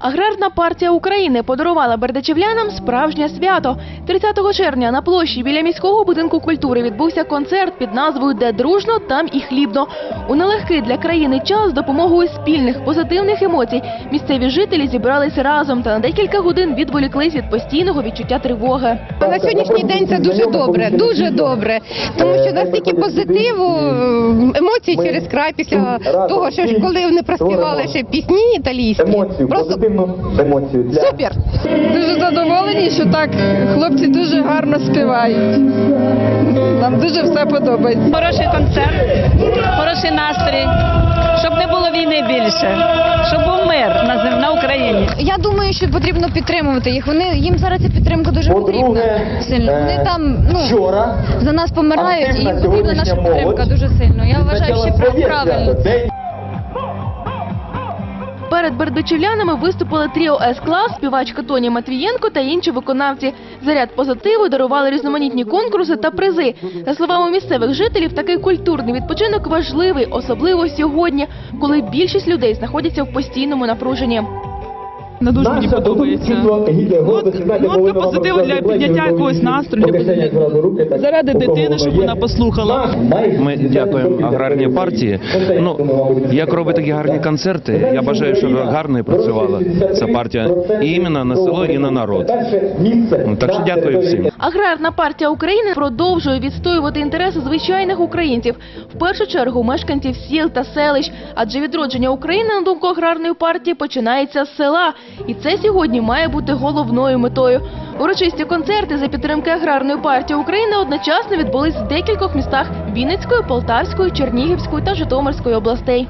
Аграрна партія України подарувала бердичевлянам справжнє свято. 30 червня на площі біля міського будинку культури відбувся концерт під назвою Де дружно, там і хлібно. У нелегкий для країни час з допомогою спільних позитивних емоцій місцеві жителі зібралися разом та на декілька годин відволіклись від постійного відчуття тривоги. На сьогоднішній день це дуже добре, дуже добре. Тому що настільки позитиву, емоцій через край після того, що ж коли вони проспівали ще пісні італійські. Просто позитивну емоцію для супер. Дуже задоволені, що так хлопці дуже гарно співають. Нам дуже все подобається. Хороший концерт, хороший настрій, щоб не було війни більше, щоб був мир на зем- на Україні. Я думаю, що потрібно підтримувати їх. Вони їм зараз ця підтримка дуже потрібна. Сильно. Вони е, там ну вчора за нас помирають, і активна потрібна наша сьогоднішня підтримка молодь дуже сильно. Я вважаю, відзначала що своє правильно. свято, День Перед бердичівлянами виступили тріо С-клас, співачка Тоні Матвієнко та інші виконавці. Заряд позитиву дарували різноманітні конкурси та призи. За словами місцевих жителів, такий культурний відпочинок важливий, особливо сьогодні, коли більшість людей знаходяться в постійному напруженні. Не дуже мені подобається. нотка позитиву для підняття якогось настрою, Заради дитини, щоб вона послухала. Ми дякуємо аграрній партії. Ну як робить такі гарні концерти, я бажаю, щоб гарно і працювала ця партія і іменно на село, і на народ. Ну, так що дякую всім. Аграрна партія України продовжує відстоювати інтереси звичайних українців, в першу чергу мешканців сіл та селищ. Адже відродження України, на думку аграрної партії, починається з села, і це сьогодні має бути головною метою. Урочисті концерти за підтримки аграрної партії України одночасно відбулись в декількох містах Вінницької, Полтавської, Чернігівської та Житомирської областей.